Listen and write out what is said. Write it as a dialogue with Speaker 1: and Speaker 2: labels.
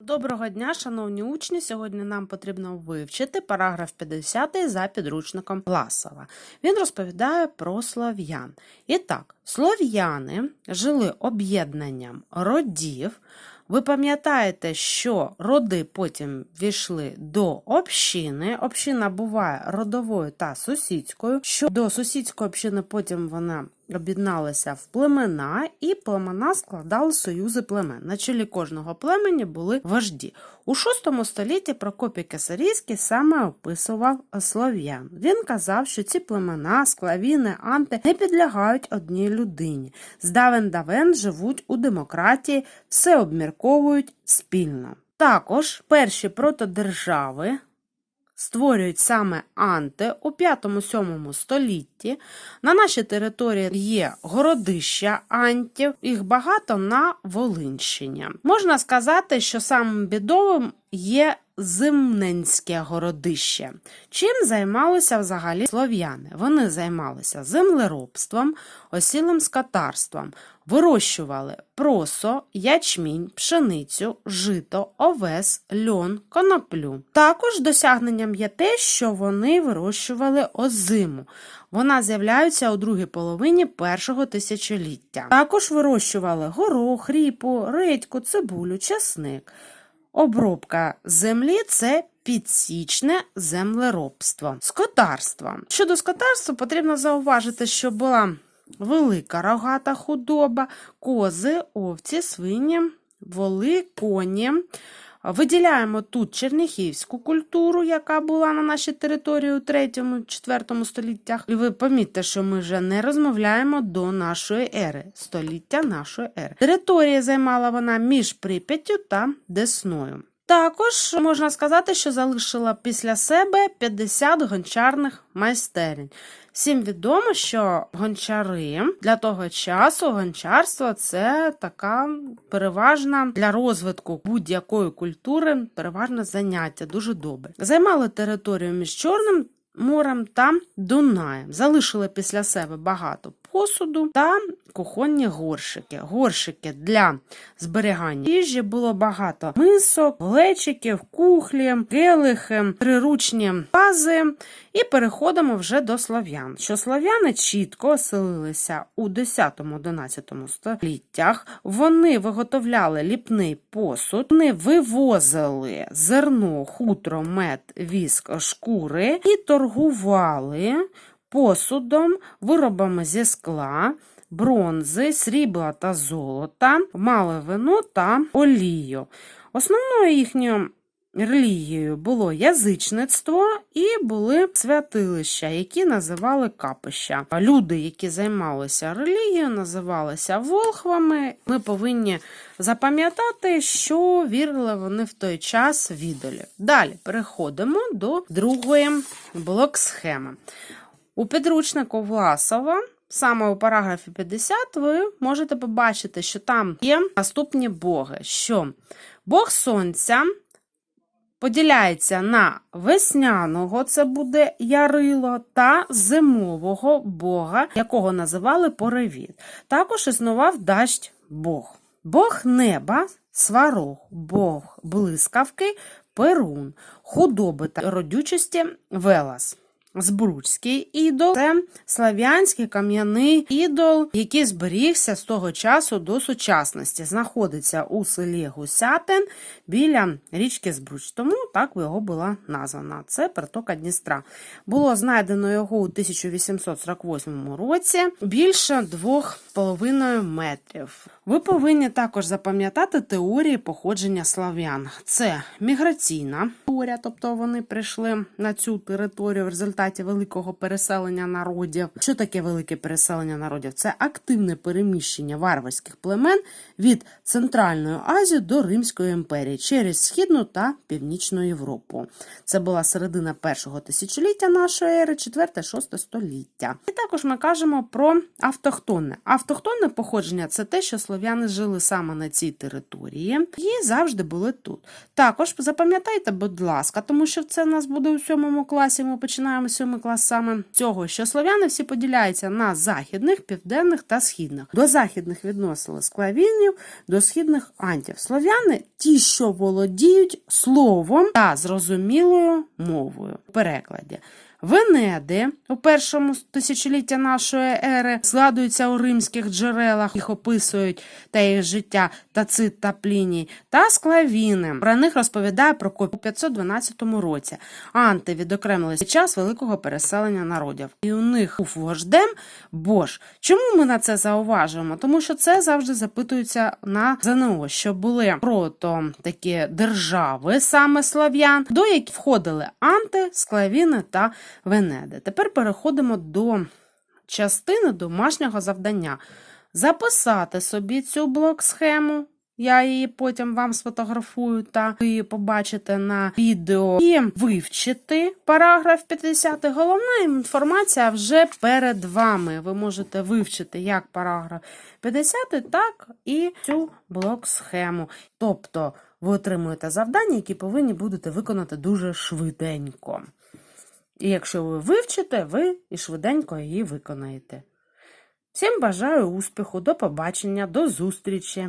Speaker 1: Доброго дня, шановні учні! Сьогодні нам потрібно вивчити параграф 50 за підручником Власова. Він розповідає про слов'ян. І так, слов'яни жили об'єднанням родів. Ви пам'ятаєте, що роди потім війшли до общини. Община буває родовою та сусідською. Що до сусідської общини потім вона об'єдналася в племена, і племена складали союзи племен. На чолі кожного племені були вожді. У VI столітті Прокопій Кесарійський саме описував слов'ян. Він казав, що ці племена, склавіни, анти не підлягають одній людині. Здавен давен живуть у демократії, все обмірковують спільно. Також перші протодержави створюють саме анти у 5-7 столітті. На нашій території є городища антів, їх багато на Волинщині. Можна сказати, що самим бідовим є Зимненське городище. Чим займалися взагалі слов'яни? Вони займалися землеробством, осілим скотарством, вирощували просо, ячмінь, пшеницю, жито, овес, льон, коноплю. Також досягненням є те, що вони вирощували озиму. Вона з'являється у другій половині першого тисячоліття. Також вирощували горох, ріпу, редьку, цибулю, часник. Обробка землі це підсічне землеробство. Скотарство. Щодо скотарства, потрібно зауважити, що була велика рогата худоба, кози, овці, свині, воли, коні. Виділяємо тут черніхівську культуру, яка була на нашій території у 3-4 століттях. І ви помітьте, що ми вже не розмовляємо до нашої ери, століття нашої ери. Територія займала вона між Прип'яттю та Десною. Також можна сказати, що залишила після себе 50 гончарних майстерень. Всім відомо, що гончари для того часу гончарство це така переважна для розвитку будь-якої культури, переважне заняття, дуже добре. Займали територію між Чорним морем та Дунаєм. Залишили після себе багато посуду та кухонні горшики. Горшики для зберігання їжі було багато мисок, глечиків, кухлі, келихи, триручні вази. І переходимо вже до слов'ян. Що слов'яни чітко оселилися у 10-11 століттях. Вони виготовляли ліпний посуд, вони вивозили зерно, хутро, мед, віск, шкури і торгували посудом, виробами зі скла, бронзи, срібла та золота, мали вино та олію. Основною їхньою релігією було язичництво і були святилища, які називали капища. Люди, які займалися релігією, називалися волхвами. Ми повинні запам'ятати, що вірили вони в той час в. Далі переходимо до другої блок-схеми. У підручнику Власова, саме у параграфі 50, ви можете побачити, що там є наступні боги. Що Бог Сонця поділяється на весняного, це буде ярило, та зимового бога, якого називали Поревіт. Також існував дасть Бог. Бог неба, сварог, Бог блискавки, перун, худоби та родючості Велас. Збруцький ідол це слав'янський кам'яний ідол, який зберігся з того часу до сучасності. Знаходиться у селі Гусятин біля річки Збруч. Тому так його була названа. Це притока Дністра. Було знайдено його у 1848 році більше 2,5 метрів. Ви повинні також запам'ятати теорії походження слав'ян. Це міграційна теорія, тобто вони прийшли на цю територію в результаті великого переселення народів. Що таке велике переселення народів? Це активне переміщення варварських племен від Центральної Азії до Римської імперії через Східну та Північну Європу. Це була середина першого тисячоліття нашої ери, 4-6 століття. І також ми кажемо про автохтонне. Автохтонне походження це те, що слов'яни жили саме на цій території і завжди були тут. Також запам'ятайте, будь ласка, тому що це у нас буде у сьомому класі. Ми починаємо 6-7 клас саме цього, що слов'яни всі поділяються на західних, південних та східних. До західних відносили склавінів, до східних антів. Слов'яни ті, що володіють словом та зрозумілою мовою. В перекладі. Венеди у першому тисячолітті нашої ери згадуються у римських джерелах, їх описують та їх життя Тацит та Пліній, та склавіни. Про них розповідає Прокоп у 512 році. Анти відокремилися під час великого переселення народів. І у них був вождем Бош. Чому ми на це зауважуємо? Тому що це завжди запитується на ЗНО, що були прото такі держави, саме слав'ян, до яких входили анти, склавіни та Венеди. Тепер переходимо до частини домашнього завдання. Записати собі цю блок-схему. Я її потім вам сфотографую та ви її побачите на відео. І вивчити параграф 50. Головна інформація вже перед вами. Ви можете вивчити як параграф 50, так і цю блок-схему. Тобто ви отримуєте завдання, які повинні будете виконати дуже швиденько. І якщо ви вивчите, ви і швиденько її виконаєте. Всім бажаю успіху, до побачення, до зустрічі!